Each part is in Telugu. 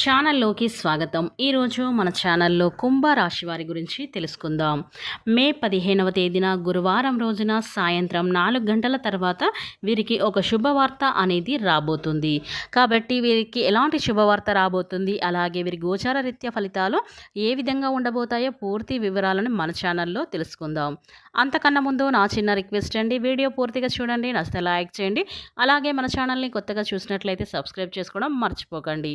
ఛానల్లోకి స్వాగతం. ఈరోజు మన ఛానల్లో కుంభ రాశి వారి గురించి తెలుసుకుందాం. మే పదిహేనవ తేదీన గురువారం రోజున సాయంత్రం నాలుగు గంటల తర్వాత వీరికి ఒక శుభవార్త అనేది రాబోతుంది. కాబట్టి వీరికి ఎలాంటి శుభవార్త రాబోతుంది? అలాగే వీరి గోచార రీత్యా ఫలితాలు ఏ విధంగా ఉండబోతాయో పూర్తి వివరాలను మన ఛానల్లో తెలుసుకుందాం. అంతకన్నా ముందు నా చిన్న రిక్వెస్ట్ అండి వీడియో పూర్తిగా చూడండి నచ్చితే లైక్ చేయండి. అలాగే మన ఛానల్ని కొత్తగా చూసినట్లయితే సబ్స్క్రైబ్ చేసుకోవడం మర్చిపోకండి.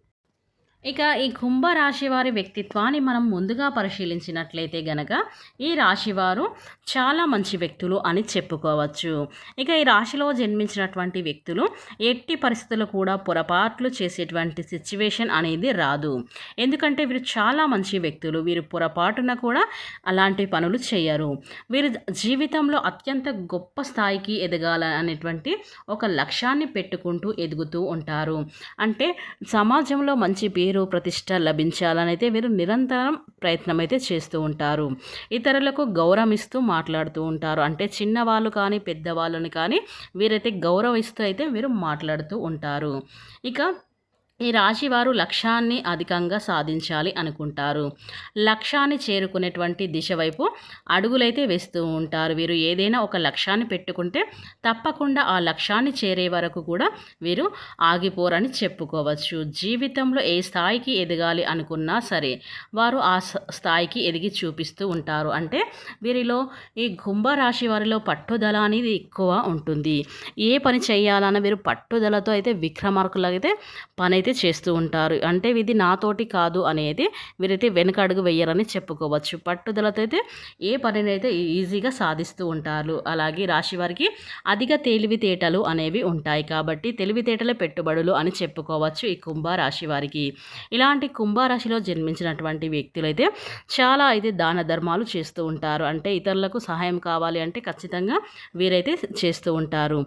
ఇక ఈ కుంభరాశి వారి వ్యక్తిత్వాన్ని మనం ముందుగా పరిశీలించినట్లయితే గనక ఈ రాశివారు చాలా మంచి వ్యక్తులు అని చెప్పుకోవచ్చు. ఇక ఈ రాశిలో జన్మించినటువంటి వ్యక్తులు ఎట్టి పరిస్థితులు కూడా పొరపాట్లు చేసేటువంటి సిచ్యువేషన్ అనేది రాదు. ఎందుకంటే వీరు చాలా మంచి వ్యక్తులు. వీరు పొరపాటున కూడా అలాంటి పనులు చేయరు. వీరు జీవితంలో అత్యంత గొప్ప స్థాయికి ఎదగాలనేటువంటి ఒక లక్ష్యాన్ని పెట్టుకుంటూ ఎదుగుతూ ఉంటారు. అంటే సమాజంలో మంచి పేరు ప్రతిష్ట లభించాలని అయితే వీరు నిరంతరం ప్రయత్నం అయితే చేస్తూ ఉంటారు. ఇతరులకు గౌరవిస్తూ మాట్లాడుతూ ఉంటారు. అంటే చిన్నవాళ్ళు కానీ పెద్దవాళ్ళని కానీ వీరైతే గౌరవిస్తూ అయితే వీరు మాట్లాడుతూ ఉంటారు. ఇక ఈ రాశి వారు లక్ష్యాన్ని అధికంగా సాధించాలి అనుకుంటారు. లక్ష్యాన్ని చేరుకునేటువంటి దిశ వైపు అడుగులైతే వేస్తూ ఉంటారు. వీరు ఏదైనా ఒక లక్ష్యాన్ని పెట్టుకుంటే తప్పకుండా ఆ లక్ష్యాన్ని చేరే వరకు కూడా వీరు ఆగిపోరని చెప్పుకోవచ్చు. జీవితంలో ఏ స్థాయికి ఎదగాలి అనుకున్నా సరే వారు ఆ స్థాయికి ఎదిగి చూపిస్తూ ఉంటారు. అంటే వీరిలో ఈ కుంభరాశి వారిలో పట్టుదల అనేది ఎక్కువ ఉంటుంది. ఏ పని చేయాలన్న వీరు పట్టుదలతో అయితే విక్రమార్కులైతే పని అయితే చేస్తూ ఉంటారు. అంటే ఇది నాతోటి కాదు అనేది వీరైతే వెనుక అడుగు వేయరని చెప్పుకోవచ్చు. పట్టుదలతో అయితే ఏ పనినైతే ఈజీగా సాధిస్తూ ఉంటారు. అలాగే రాశి వారికి అధిక తెలివితేటలు అనేవి ఉంటాయి. కాబట్టి తెలివితేటల పెట్టుబడులు అని చెప్పుకోవచ్చు ఈ కుంభ రాశి వారికి. ఇలాంటి కుంభరాశిలో జన్మించినటువంటి వ్యక్తులైతే చాలా అయితే దాన ధర్మాలు చేస్తూ ఉంటారు. అంటే ఇతరులకు సహాయం కావాలి అంటే ఖచ్చితంగా వీరైతే చేస్తూ ఉంటారు.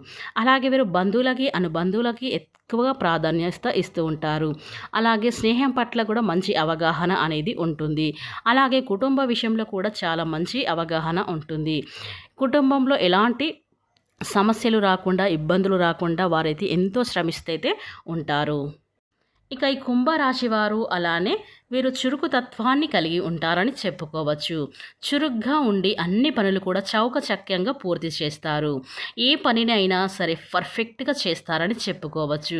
అలాగే వీరు బంధువులకి అనుబంధువులకి ఎక్కువగా ప్రాధాన్యత ఇస్తూ ఉంటారు ఉంటారు. అలాగే స్నేహం పట్ల కూడా మంచి అవగాహన అనేది ఉంటుంది. అలాగే కుటుంబ విషయంలో కూడా చాలా మంచి అవగాహన ఉంటుంది. కుటుంబంలో ఎలాంటి సమస్యలు రాకుండా ఇబ్బందులు రాకుండా వారైతే ఎంతో శ్రమిస్తైతే ఉంటారు. ఇక ఈ కుంభరాశి వారు అలానే వీరు చురుకు తత్వాన్ని కలిగి ఉంటారని చెప్పుకోవచ్చు. చురుగ్గా ఉండి అన్ని పనులు కూడా చౌకచక్యంగా పూర్తి చేస్తారు. ఏ పనిని అయినా సరే పర్ఫెక్ట్గా చేస్తారని చెప్పుకోవచ్చు.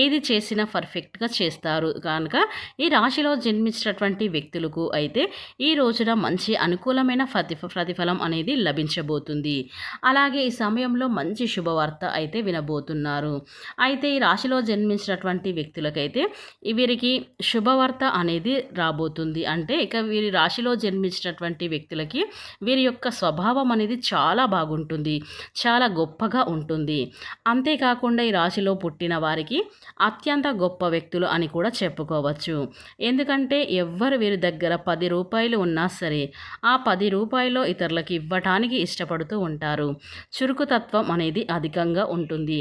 ఏది చేసినా పర్ఫెక్ట్గా చేస్తారు. కనుక ఈ రాశిలో జన్మించినటువంటి వ్యక్తులకు అయితే ఈ రోజున మంచి అనుకూలమైన ప్రతిఫ ప్రతిఫలం అనేది లభించబోతుంది. అలాగే ఈ సమయంలో మంచి శుభవార్త అయితే వినబోతున్నారు. అయితే ఈ రాశిలో జన్మించినటువంటి వ్యక్తులకైతే వీరికి శుభవార్త అనేది రాబోతుంది. అంటే ఇక వీరి రాశిలో జన్మించినటువంటి వ్యక్తులకి వీరి యొక్క స్వభావం అనేది చాలా బాగుంటుంది. చాలా గొప్పగా ఉంటుంది. అంతేకాకుండా ఈ రాశిలో పుట్టిన వారికి అత్యంత గొప్ప వ్యక్తులు అని కూడా చెప్పుకోవచ్చు. ఎందుకంటే ఎవ్వరు వీరి దగ్గర పది రూపాయలు ఉన్నా సరే ఆ పది రూపాయలు ఇతరులకు ఇవ్వటానికి ఇష్టపడుతూ ఉంటారు. చురుకుతత్వం అనేది అధికంగా ఉంటుంది.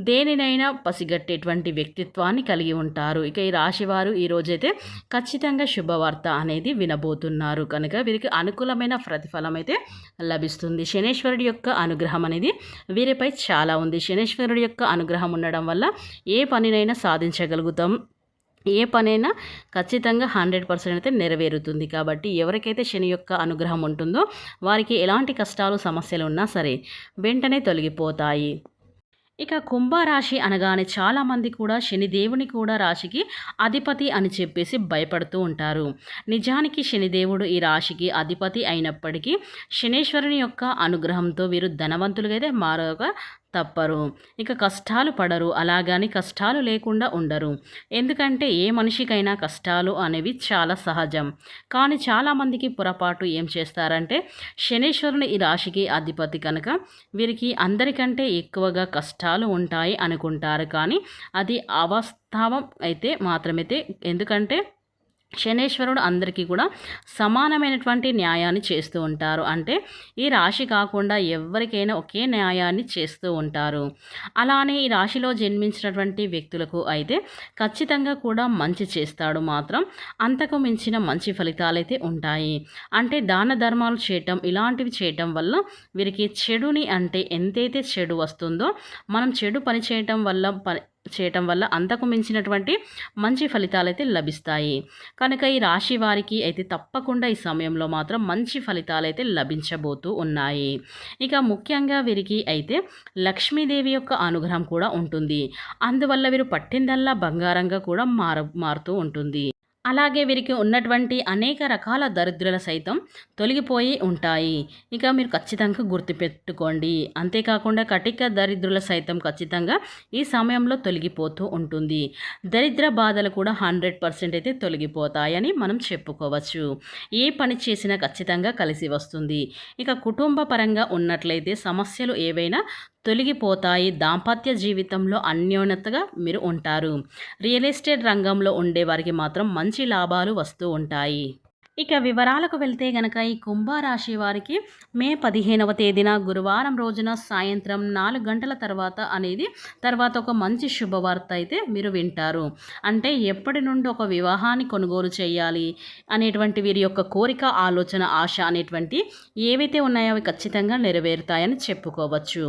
దేనినైనా పసిగట్టేటువంటి వ్యక్తిత్వాన్ని కలిగి ఉంటారు. ఇక ఈ రాశివారు ఈరోజైతే ఖచ్చితంగా శుభవార్త అనేది వినబోతున్నారు. కనుక వీరికి అనుకూలమైన ప్రతిఫలం అయితే లభిస్తుంది. శనేశ్వరుడి యొక్క అనుగ్రహం అనేది వీరిపై చాలా ఉంది. శనేశ్వరుడి యొక్క అనుగ్రహం ఉండడం వల్ల ఏ పనినైనా సాధించగలుగుతాం. ఏ పనైనా ఖచ్చితంగా హండ్రెడ్ పర్సెంట్ అయితే నెరవేరుతుంది. కాబట్టి ఎవరికైతే శని యొక్క అనుగ్రహం ఉంటుందో వారికి ఎలాంటి కష్టాలు సమస్యలు ఉన్నా సరే వెంటనే తొలగిపోతాయి. ఇక కుంభరాశి అనగానే చాలామంది కూడా శనిదేవుని కూడా రాశికి అధిపతి అని చెప్పేసి భయపడుతూ ఉంటారు. నిజానికి శనిదేవుడు ఈ రాశికి అధిపతి అయినప్పటికీ శనేశ్వరుని యొక్క అనుగ్రహంతో వీరు ధనవంతులుగా అయితే మారక తప్పరు. ఇక కష్టాలు పడరు. అలాగని కష్టాలు లేకుండా ఉండరు. ఎందుకంటే ఏ మనిషికైనా కష్టాలు అనేవి చాలా సహజం. కానీ చాలామందికి పొరపాటు ఏం చేస్తారంటే శనీశ్వరుని ఈ రాశికి అధిపతి కనుక వీరికి అందరికంటే ఎక్కువగా కష్టాలు ఉంటాయి అనుకుంటారు. కానీ అది అవాస్తవం అయితే మాత్రమైతే ఎందుకంటే శనేశ్వరుడు అందరికీ కూడా సమానమైనటువంటి న్యాయాన్ని చేస్తూ ఉంటారు. అంటే ఈ రాశి కాకుండా ఎవరికైనా ఒకే న్యాయాన్ని చేస్తూ ఉంటారు. అలానే ఈ రాశిలో జన్మించినటువంటి వ్యక్తులకు అయితే ఖచ్చితంగా కూడా మంచి చేస్తాడు మాత్రం. అంతకు మించిన మంచి ఫలితాలైతే ఉంటాయి. అంటే దాన ధర్మాలు చేయటం ఇలాంటివి చేయటం వల్ల వీరికి చెడుని అంటే ఎంతైతే చెడు వస్తుందో మనం చెడు పని చేయటం వల్ల పని చేయటం వల్ల అంతకు మించినటువంటి మంచి ఫలితాలు అయితే లభిస్తాయి. కనుక ఈ రాశి వారికి అయితే తప్పకుండా ఈ సమయంలో మాత్రం మంచి ఫలితాలు అయితే లభించబోతూ ఉన్నాయి. ఇక ముఖ్యంగా వీరికి అయితే లక్ష్మీదేవి యొక్క అనుగ్రహం కూడా ఉంటుంది. అందువల్ల వీరు పట్టిందల్లా బంగారంగా కూడా మార మారుతూ ఉంటుంది. అలాగే వీరికి ఉన్నటువంటి అనేక రకాల దరిద్రుల సైతం తొలగిపోయి ఉంటాయి. ఇక మీరు ఖచ్చితంగా గుర్తుపెట్టుకోండి. అంతేకాకుండా కటిక దరిద్రుల సైతం ఖచ్చితంగా ఈ సమయంలో తొలగిపోతూ ఉంటుంది. దరిద్ర బాధలు కూడా హండ్రెడ్ పర్సెంట్ అయితే తొలగిపోతాయని మనం చెప్పుకోవచ్చు. ఏ పని చేసినా ఖచ్చితంగా కలిసి వస్తుంది. ఇక కుటుంబ పరంగా ఉన్నట్లయితే సమస్యలు ఏవైనా తొలగిపోతాయి. దాంపత్య జీవితంలో అన్యోన్యతగా మీరు ఉంటారు. రియల్ ఎస్టేట్ రంగంలో ఉండే వారికి మాత్రం మంచి లాభాలు వస్తూ ఉంటాయి. ఇక వివరాలకు వెళ్తే గనక ఈ కుంభరాశి వారికి మే పదిహేనవ తేదీన గురువారం రోజున సాయంత్రం నాలుగు గంటల తర్వాత అనేది తర్వాత ఒక మంచి శుభవార్త అయితే మీరు వింటారు. అంటే ఎప్పటి నుండి ఒక వివాహాన్ని కొనుగోలు చేయాలి అనేటువంటి వీరి యొక్క కోరిక ఆలోచన ఆశ అనేటువంటి ఏవైతే ఉన్నాయో అవి ఖచ్చితంగా నెరవేరుతాయని చెప్పుకోవచ్చు.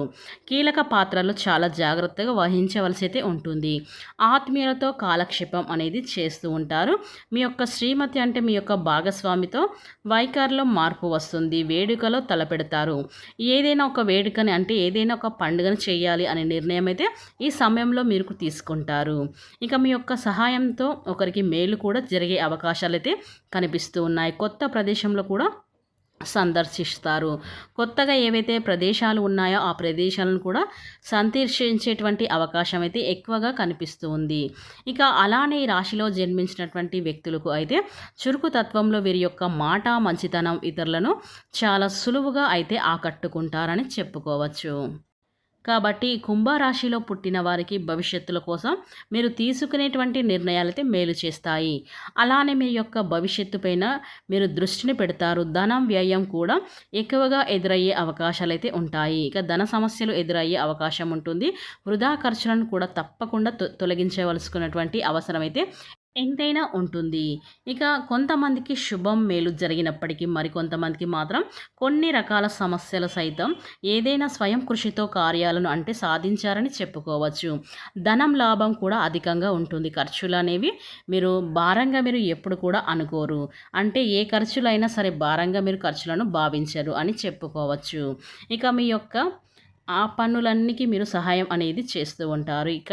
కీలక పాత్రలు చాలా జాగ్రత్తగా వహించవలసి అయితే ఉంటుంది. ఆత్మీయులతో కాలక్షేపం అనేది చేస్తూ ఉంటారు. మీ యొక్క శ్రీమతి అంటే మీ యొక్క భాగస్వామి భాగస్వామితో వైఖరిలో మార్పు వస్తుంది. వేడుకలో తలపెడతారు. ఏదైనా ఒక వేడుకని అంటే ఏదైనా ఒక పండుగను చేయాలి అనే నిర్ణయం అయితే ఈ సమయంలో మీరు తీసుకుంటారు. ఇక మీ యొక్క సహాయంతో ఒకరికి మేలు కూడా జరిగే అవకాశాలు అయితే కనిపిస్తూ ఉన్నాయి. కొత్త ప్రదేశంలో కూడా సందర్శిస్తారు. కొత్తగా ఏవైతే ప్రదేశాలు ఉన్నాయో ఆ ప్రదేశాలను కూడా సందర్శించేటువంటి అవకాశం అయితే ఎక్కువగా కనిపిస్తూ ఉంది. ఇక అలానే ఈ రాశిలో జన్మించినటువంటి వ్యక్తులకు అయితే చురుకు తత్వంలో వీరి యొక్క మాట మంచితనం ఇతరులను చాలా సులువుగా అయితే ఆకట్టుకుంటారని చెప్పుకోవచ్చు. కాబట్టి కుంభరాశిలో పుట్టిన వారికి భవిష్యత్తుల కోసం మీరు తీసుకునేటువంటి నిర్ణయాలైతే మేలు చేస్తాయి. అలానే మీ యొక్క భవిష్యత్తు పైన మీరు దృష్టిని పెడతారు. ధనం వ్యయం కూడా ఎక్కువగా ఎదురయ్యే అవకాశాలు అయితే ఉంటాయి. ఇక ధన సమస్యలు ఎదురయ్యే అవకాశం ఉంటుంది. వృధా ఖర్చులను కూడా తప్పకుండా తొలగించవలసుకున్నటువంటి అవసరం అయితే ఎంతైనా ఉంటుంది. ఇక కొంతమందికి శుభం మేలు జరిగినప్పటికీ మరికొంతమందికి మాత్రం కొన్ని రకాల సమస్యలు సైతం ఏదైనా స్వయం కృషితో కార్యాలను అంటే సాధించారని చెప్పుకోవచ్చు. ధనం లాభం కూడా అధికంగా ఉంటుంది. ఖర్చులు అనేవి మీరు భారంగా మీరు ఎప్పుడు కూడా అనుకోరు. అంటే ఏ ఖర్చులైనా సరే భారంగా మీరు ఖర్చులను భావించరు అని చెప్పుకోవచ్చు. ఇక మీ యొక్క ఆ పనులన్నికి మీరు సహాయం అనేది చేస్తూ ఉంటారు. ఇక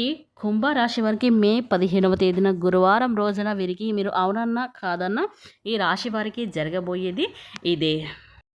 ఈ కుంభరాశి వారికి మే పదిహేనవ తేదీన గురువారం రోజున వీరికి మీరు అవునన్నా కాదన్నా ఈ రాశి వారికి జరగబోయేది ఇదే.